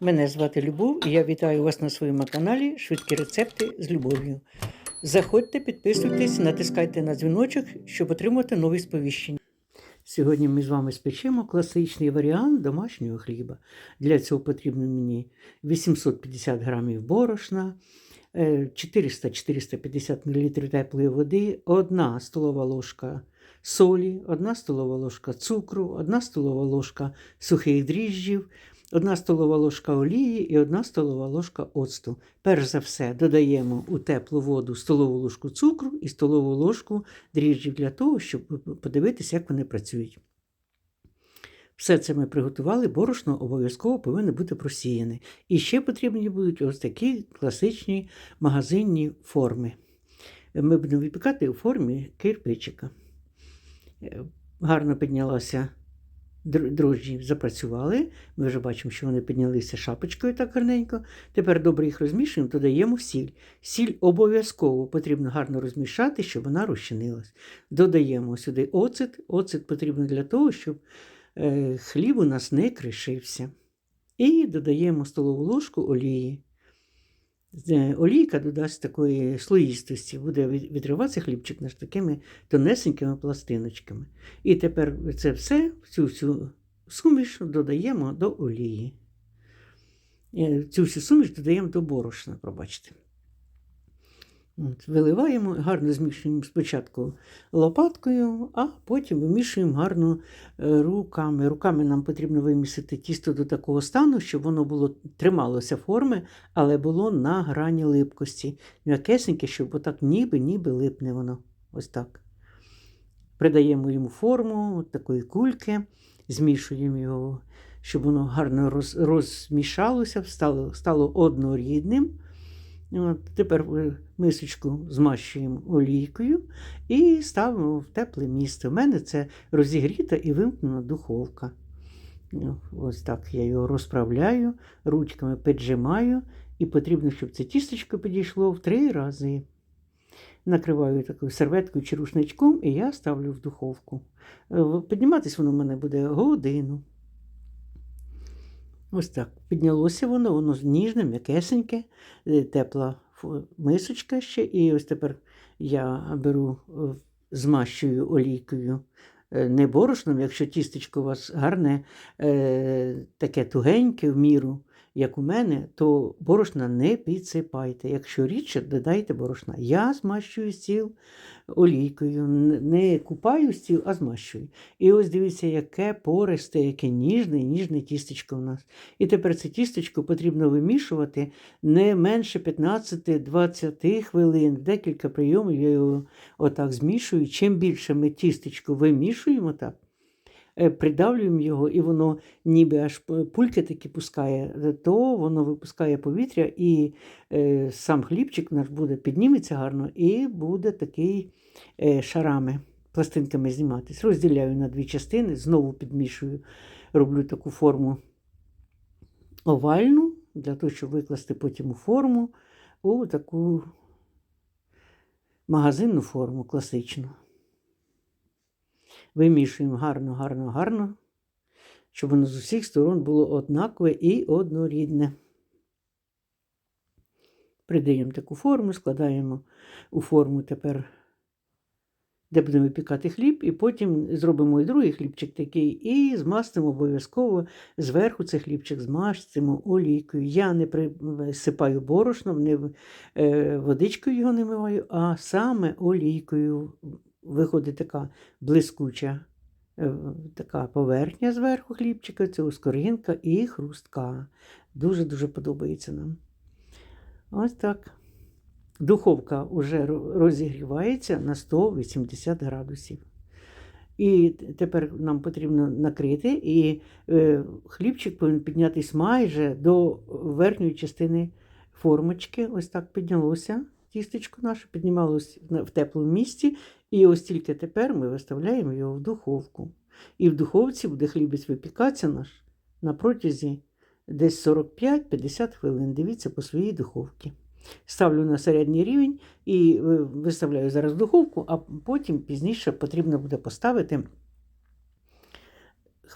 Мене звати Любов і я вітаю вас на своєму каналі Швидкі рецепти з любов'ю. Заходьте, підписуйтесь, натискайте на дзвіночок, щоб отримати нові сповіщення. Сьогодні ми з вами спечемо класичний варіант домашнього хліба. Для цього потрібно мені 850 грамів борошна, е, 400-450 мл теплої води, 1 столова ложка солі, 1 столова ложка цукру, 1 столова ложка сухих дріжджів, 1 столова ложка олії і 1 столова ложка оцту. Перш за все додаємо у теплу воду столову ложку цукру і столову ложку дріжджів для того, щоб подивитися, як вони працюють. Все це ми приготували, борошно обов'язково повинно бути просіяне. І ще потрібні будуть ось такі класичні магазинні форми. Ми будемо випікати у формі кирпичика. Е, Гарно піднялася дрожжі, запрацювали. Ми вже бачимо, що вони піднялися шапочкою так гарненько. Тепер добре їх розмішуємо, додаємо сіль. Сіль обов'язково потрібно гарно розмішати, щоб вона розчинилась. Додаємо сюди оцет. Оцет потрібно для того, щоб е, хліб у нас не кришився. І додаємо столову ложку олії. Е, Олійка додасть такої слоїстості, буде відриватися хлібчик наш такими тонесенькими пластиночками. І тепер це все, всю всю суміш додаємо до олії. Е, Цю всю суміш додаємо до борошна, пробачте. От, виливаємо, гарно змішуємо спочатку лопаткою, а потім вимішуємо гарно е, руками. Руками нам потрібно вимісити тісто до такого стану, щоб воно було трималося форми, але було на грані липкості. М'якесеньке, щоб отак ніби ніби липне воно. Ось так. Придаємо йому форму от такої кульки, змішуємо його, щоб воно гарно роз, розмішалося, стало, стало однорідним. От, тепер мисочку змащуємо олійкою і ставимо в тепле місце. У мене це розігріта і вимкнена духовка. Ось так я його розправляю, ручками піджимаю, і потрібно, щоб це тістечко підійшло в три рази. Накриваю такою серветкою чи рушничком, і я ставлю в духовку. Е, Підніматись воно в мене буде годину. Ось так. Піднялося воно, воно ніжне, м'якесеньке, е, тепла мисочка ще. І ось тепер я беру, е, змащую олійкою. е, Не борошном, якщо тістечко у вас гарне, таке тугеньке в міру, як у мене, то борошна не підсипайте. Якщо рідше, додайте борошна. Я змащую стіл олійкою, не купаю стіл, а змащую. І ось дивіться, яке пористе, яке ніжне, ніжне тістечко у нас. І тепер це тістечко потрібно вимішувати не менше 15-20 хвилин. Декілька прийомів я його отак змішую. Чим більше ми тістечко вимішуємо так, придавлюємо його, і воно ніби аж пульки такі пускає, е, то воно випускає повітря, і е, сам хлібчик наш буде підніметься гарно і буде такий е, шарами, пластинками зніматись. Розділяю на дві частини, знову підмішую, роблю таку форму овальну, для того, щоб викласти потім у форму, у таку магазинну форму класичну. Вимішуємо гарно, гарно, гарно, щоб воно з усіх сторон було однакове і однорідне. Придаємо таку форму, складаємо у форму тепер, де будемо випікати хліб, і потім зробимо і другий хлібчик такий, і змастимо обов'язково зверху цей хлібчик змастимо олійкою. Я не присипаю борошном, не е, водичкою його не миваю, а саме олійкою. Виходить така блискуча е, така поверхня зверху хлібчика, це скоринка і хрустка. Дуже-дуже подобається нам. Ось так. Духовка вже розігрівається на 180 градусів. І тепер нам потрібно накрити, і е, хлібчик повинен піднятись майже до верхньої частини формочки. Ось так піднялося тістечко наше, піднімалося в теплому місці. І ось тільки тепер ми виставляємо його в духовку. І в духовці буде хлібець випікатися наш на протязі десь 45-50 хвилин. Дивіться по своїй духовці. Ставлю на середній рівень і е, виставляю зараз в духовку, а потім пізніше потрібно буде поставити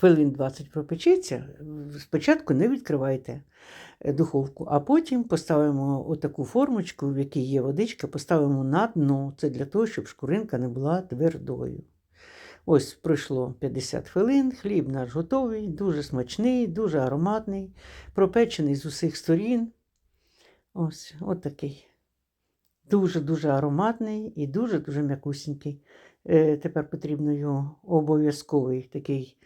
хвилин 20 пропечеться, спочатку не відкривайте е, духовку, а потім поставимо отаку формочку, в якій є водичка, поставимо на дно. Це для того, щоб шкуринка не була твердою. Ось пройшло 50 хвилин, хліб наш готовий, дуже смачний, дуже ароматний, пропечений з усіх сторін. Ось, от такий. Дуже-дуже ароматний і дуже-дуже м'якусенький. Е, тепер потрібно його обов'язковий такий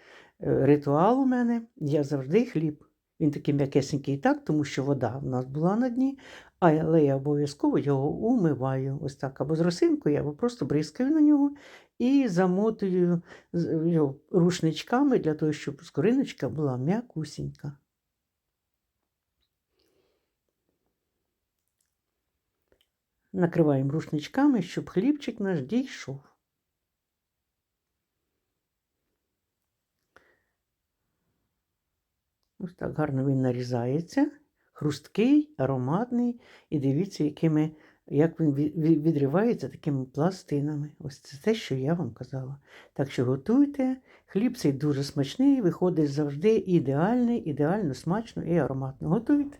ритуал у мене. Я завжди хліб. Він такий м'якесенький і так, тому що вода в нас була на дні, але я обов'язково його умиваю. Ось так. Або з росинкою, або просто бризкаю на нього і замотую його рушничками для того, щоб скориночка була м'якусенька. Накриваємо рушничками, щоб хлібчик наш дійшов. Ось так гарно він нарізається. Хрусткий, ароматний. І дивіться, якими, як він ві- ві- відривається такими пластинами. Ось це те, що я вам казала. Так що готуйте. Хліб цей дуже смачний, виходить завжди ідеальний, ідеально смачно і ароматно. Готуйте.